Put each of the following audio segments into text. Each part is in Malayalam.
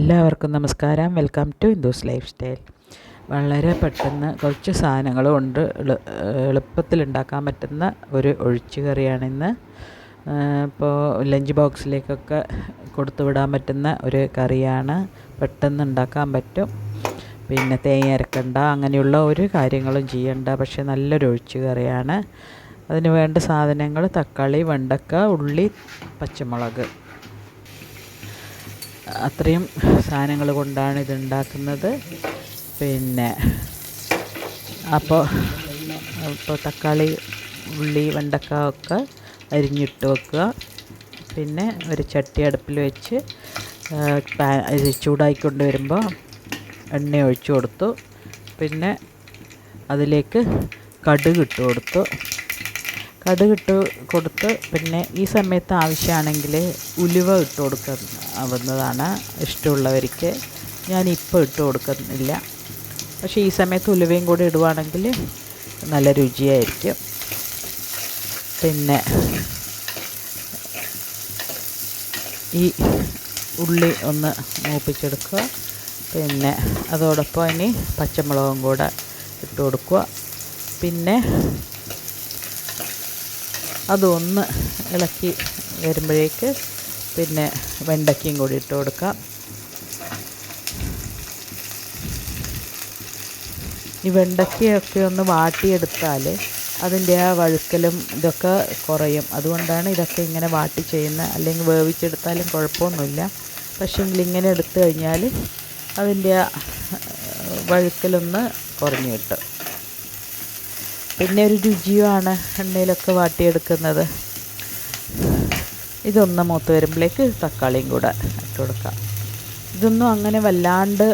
എല്ലാവർക്കും നമസ്കാരം. Welcome to Hindus lifestyle വളരെ പെട്ടെന്ന് കുറച്ച് സാധനങ്ങളും ഉണ്ട്. എളുപ്പത്തിൽ ഉണ്ടാക്കാൻ പറ്റുന്ന ഒരു ഒഴിച്ചു കറിയാണിന്ന് ഇപ്പോൾ ലഞ്ച് ബോക്സിലേക്കൊക്കെ കൊടുത്തു വിടാൻ പറ്റുന്ന ഒരു കറിയാണ്. പെട്ടെന്ന് ഉണ്ടാക്കാൻ പറ്റും. പിന്നെ തേങ്ങ അരക്കണ്ട അങ്ങനെയുള്ള ഒരു കാര്യങ്ങളും ചെയ്യണ്ട. പക്ഷേ നല്ലൊരു ഒഴിച്ചു കറിയാണ്. അതിന് വേണ്ട സാധനങ്ങൾ തക്കാളി വെണ്ടക്ക ഉള്ളി പച്ചമുളക്. അത്രയും സാധനങ്ങൾ കൊണ്ടാണ് ഇത് ഉണ്ടാക്കുന്നത്. പിന്നെ അപ്പോൾ ഇപ്പോൾ തക്കാളി ഉള്ളി വെണ്ടക്ക ഒക്കെ അരിഞ്ഞിട്ട് വെക്കുക. പിന്നെ ഒരു ചട്ടി അടുപ്പിൽ വെച്ച് ചൂടായിക്കൊണ്ട് വരുമ്പോൾ എണ്ണ ഒഴിച്ചു കൊടുത്തു. പിന്നെ അതിലേക്ക് കടുക് ഇട്ട് കൊടുത്തു. കടുകിട്ട് കൊടുത്ത് പിന്നെ ഈ സമയത്ത് ആവശ്യമാണെങ്കിൽ ഉലുവ ഇട്ട് കൊടുക്കാവുന്നതാണ് ഇഷ്ടമുള്ളവർക്ക്. ഞാനിപ്പോൾ ഇട്ട് കൊടുക്കുന്നില്ല. പക്ഷേ ഈ സമയത്ത് ഉലുവയും കൂടി ഇടുവാണെങ്കിൽ നല്ല രുചിയായിരിക്കും. പിന്നെ ഈ ഉള്ളി ഒന്ന് മൂപ്പിച്ചെടുക്കുക. പിന്നെ അതോടൊപ്പം ഇനി പച്ചമുളകും കൂടെ ഇട്ട് കൊടുക്കുക. പിന്നെ അതൊന്ന് ഇളക്കി വരുമ്പോഴേക്ക് പിന്നെ വെണ്ടയ്ക്കയും കൂടി ഇട്ട് കൊടുക്കാം. ഈ വെണ്ടയ്ക്കയൊക്കെ ഒന്ന് വാട്ടിയെടുത്താൽ അതിന്റെ ആ വഴുക്കലും ഇതൊക്കെ കുറയും. അതുകൊണ്ടാണ് ഇതൊക്കെ ഇങ്ങനെ വാട്ടി ചെയ്യുന്നത്. അല്ലെങ്കിൽ വേവിച്ചെടുത്താലും കുഴപ്പമൊന്നുമില്ല. പക്ഷേങ്കിൽ ഇങ്ങനെ എടുത്തു കഴിഞ്ഞാൽ അതിന്റെ വഴുക്കലൊന്ന് കുറഞ്ഞു കിട്ടും. പിന്നെ ഒരു രുചിയുമാണ് എണ്ണയിലൊക്കെ വാട്ടിയെടുക്കുന്നത്. ഇതൊന്ന് മൂത്ത് വരുമ്പോഴേക്ക് തക്കാളിയും കൂടെ ഇട്ട് കൊടുക്കാം. ഇതൊന്നും അങ്ങനെ വല്ലാണ്ട്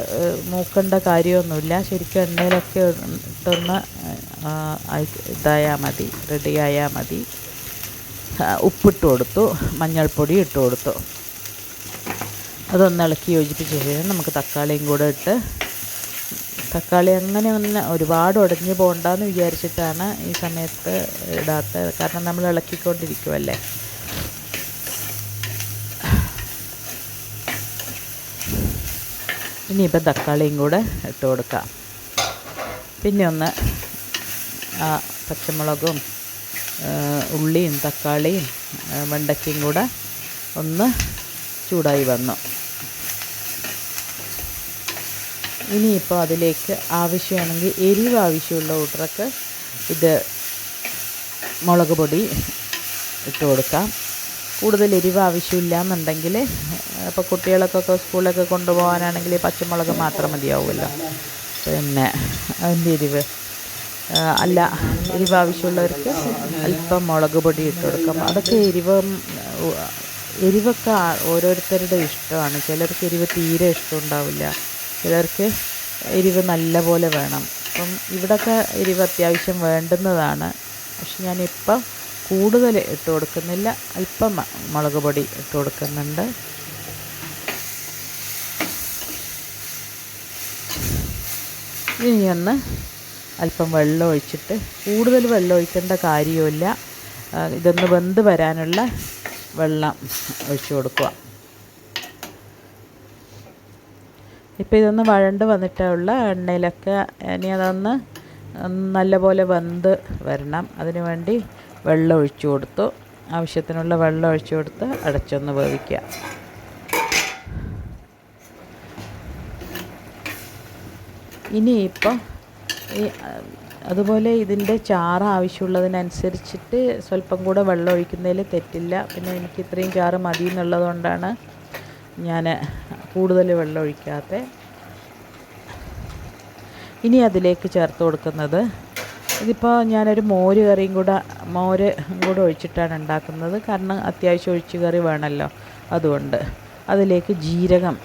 മൂക്കേണ്ട കാര്യമൊന്നുമില്ല. ശരിക്കും എണ്ണയിലൊക്കെ ഇട്ടൊന്ന് ഇതായാൽ മതി റെഡിയായാൽ മതി. ഉപ്പിട്ട് കൊടുത്തു മഞ്ഞൾപ്പൊടി ഇട്ട് കൊടുത്തു. അതൊന്ന് ഇളക്കി യോജിപ്പിച്ച ശേഷം നമുക്ക് തക്കാളിയും കൂടെ ഇട്ട് തക്കാളി അങ്ങനെ ഒന്ന് ഒരുപാട് ഉടഞ്ഞു പോകണ്ടെന്ന് വിചാരിച്ചിട്ടാണ് ഈ സമയത്ത് ഇടാത്തത്. കാരണം നമ്മൾ ഇളക്കിക്കൊണ്ടിരിക്കുമല്ലേ ഇനിയിപ്പോൾ തക്കാളിയും കൂടെ ഇട്ട് കൊടുക്കാം. പിന്നെ ഒന്ന് ആ പച്ചമുളകും ഉള്ളിയും തക്കാളിയും വെണ്ടയ്ക്കയും കൂടെ ഒന്ന് ചൂടായി വന്നു. ഇനിയിപ്പോൾ അതിലേക്ക് ആവശ്യമാണെങ്കിൽ എരിവ് ആവശ്യമുള്ള കൂട്ടർക്ക് ഇത് മുളക് പൊടി ഇട്ട് കൊടുക്കാം. കൂടുതൽ എരിവ് ആവശ്യമില്ല എന്നുണ്ടെങ്കിൽ അപ്പോൾ കുട്ടികൾക്കൊക്കെ സ്കൂളിലൊക്കെ കൊണ്ടുപോകാനാണെങ്കിൽ പച്ചമുളക് മാത്രം മതിയാവുമല്ലോ. പിന്നെ അതിന്റെ എരിവ് അല്ല എരിവ് ആവശ്യമുള്ളവർക്ക് അല്പം മുളക് പൊടി ഇട്ട് കൊടുക്കാം. അതൊക്കെ എരിവ് എരിവൊക്കെ ഓരോരുത്തരുടെ ഇഷ്ടമാണ്. ചിലർക്ക് എരിവ് തീരെ ഇഷ്ടമുണ്ടാവില്ല. ചിലർക്ക് എരിവ് നല്ല പോലെ വേണം. അപ്പം ഇവിടൊക്കെ എരിവ് അത്യാവശ്യം വേണ്ടുന്നതാണ്. പക്ഷെ ഞാനിപ്പം കൂടുതൽ ഇട്ട് കൊടുക്കുന്നില്ല. അല്പം മുളക് പൊടി ഇട്ട് കൊടുക്കുന്നുണ്ട്. ഇനി ഒന്ന് അല്പം വെള്ളം ഒഴിച്ചിട്ട് കൂടുതൽ വെള്ളം ഒഴിക്കേണ്ട കാര്യമില്ല ഇതൊന്ന് വെന്ത് വരാനുള്ള വെള്ളം ഒഴിച്ചു കൊടുക്കുക. ഇപ്പോൾ ഇതൊന്ന് വഴണ്ട് വന്നിട്ടുള്ള എണ്ണയിലൊക്കെ ഇനി അതൊന്ന് നല്ലപോലെ വെന്ത് വരണം. അതിനു വേണ്ടി വെള്ളം ഒഴിച്ചു കൊടുത്തു. ആവശ്യത്തിനുള്ള വെള്ളം ഒഴിച്ചു കൊടുത്ത് അടച്ചൊന്ന് വേവിക്കുക. ഇനിയിപ്പോൾ ഈ അതുപോലെ ഇതിന്റെ ചാറ് ആവശ്യമുള്ളതിനനുസരിച്ചിട്ട് സ്വല്പം കൂടെ വെള്ളം ഒഴിക്കുന്നതിൽ തെറ്റില്ല. പിന്നെ എനിക്ക് ഇത്രയും ചാറ് മതി എന്നുള്ളതുകൊണ്ടാണ് ഞാൻ കൂടുതൽ വെള്ളം ഒഴിക്കാത്ത. ഇനി അതിലേക്ക് ചേർത്ത് കൊടുക്കുന്നത് ഇതിപ്പോൾ ഞാനൊരു മോര് കറിയും കൂടെ മോര് കൂടെ ഒഴിച്ചിട്ടാണ് ഉണ്ടാക്കുന്നത്. കാരണം അത്യാവശ്യം ഒഴിച്ച് കറി വേണമല്ലോ അതുകൊണ്ട് അതിലേക്ക് ജീരകം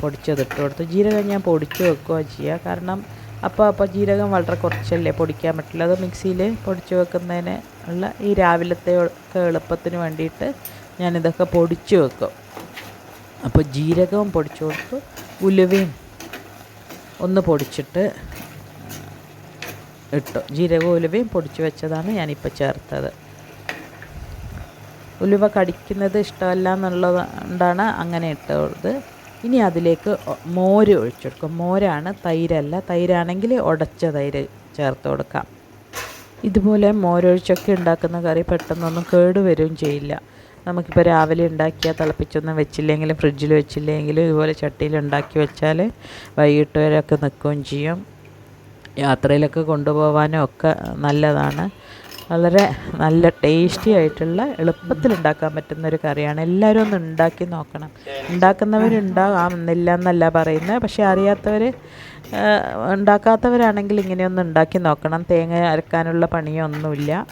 പൊടിച്ചതിട്ട് കൊടുത്തു. ജീരകം ഞാൻ പൊടിച്ച് വെക്കുക ചെയ്യുക കാരണം അപ്പോൾ അപ്പോൾ ജീരകം വളരെ കുറച്ചല്ലേ പൊടിക്കാൻ പറ്റില്ല. അത് മിക്സിയിൽ പൊടിച്ച് വെക്കുന്നതിന് ഉള്ള ഈ രാവിലത്തെ ഒക്കെ എളുപ്പത്തിന് വേണ്ടിയിട്ട് ഞാനിതൊക്കെ പൊടിച്ച് വെക്കും. അപ്പോൾ ജീരകവും പൊടിച്ചു കൊടുത്തു. ഉലുവയും ഒന്ന് പൊടിച്ചിട്ട് ഇട്ടു. ജീരകവും ഉലുവയും പൊടിച്ചു വെച്ചതാണ് ഞാനിപ്പോൾ ചേർത്തത്. ഉലുവ കടിക്കുന്നത് ഇഷ്ടമല്ല എന്നുള്ളതുകൊണ്ടാണ് അങ്ങനെ ഇട്ടത്. ഇനി അതിലേക്ക് മോര് ഒഴിച്ചു കൊടുക്കും. മോരാണ് തൈരല്ല. തൈരാണെങ്കിൽ ഉടച്ച തൈര് ചേർത്ത് കൊടുക്കാം. ഇതുപോലെ മോരൊഴിച്ചൊക്കെ ഉണ്ടാക്കുന്ന കറി പെട്ടെന്നൊന്നും കേടുവരുകയും ചെയ്യില്ല. നമുക്കിപ്പോൾ രാവിലെ ഉണ്ടാക്കിയാൽ തിളപ്പിച്ചൊന്നും വെച്ചില്ലെങ്കിലും ഫ്രിഡ്ജിൽ വെച്ചില്ലെങ്കിലും ഇതുപോലെ ചട്ടിയിൽ ഉണ്ടാക്കി വെച്ചാൽ വൈകിട്ട് വരെയൊക്കെ നിൽക്കുകയും ചെയ്യും. യാത്രയിലൊക്കെ കൊണ്ടുപോകാനും ഒക്കെ നല്ലതാണ്. വളരെ നല്ല ടേസ്റ്റി ആയിട്ടുള്ള എളുപ്പത്തിൽ ഉണ്ടാക്കാൻ പറ്റുന്ന ഒരു കറിയാണ്. എല്ലാവരും ഒന്ന് ഉണ്ടാക്കി നോക്കണം. ഉണ്ടാക്കുന്നവരുണ്ടാകാമെന്നില്ല എന്നല്ല പറയുന്നത്. പക്ഷേ അറിയാത്തവർ ഉണ്ടാക്കാത്തവരാണെങ്കിൽ ഇങ്ങനെയൊന്ന് ഉണ്ടാക്കി നോക്കണം. തേങ്ങ അരക്കാനുള്ള പണിയൊന്നുമില്ല.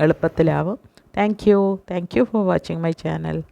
എളുപ്പത്തിലാവും. Thank you. Thank you for watching my channel.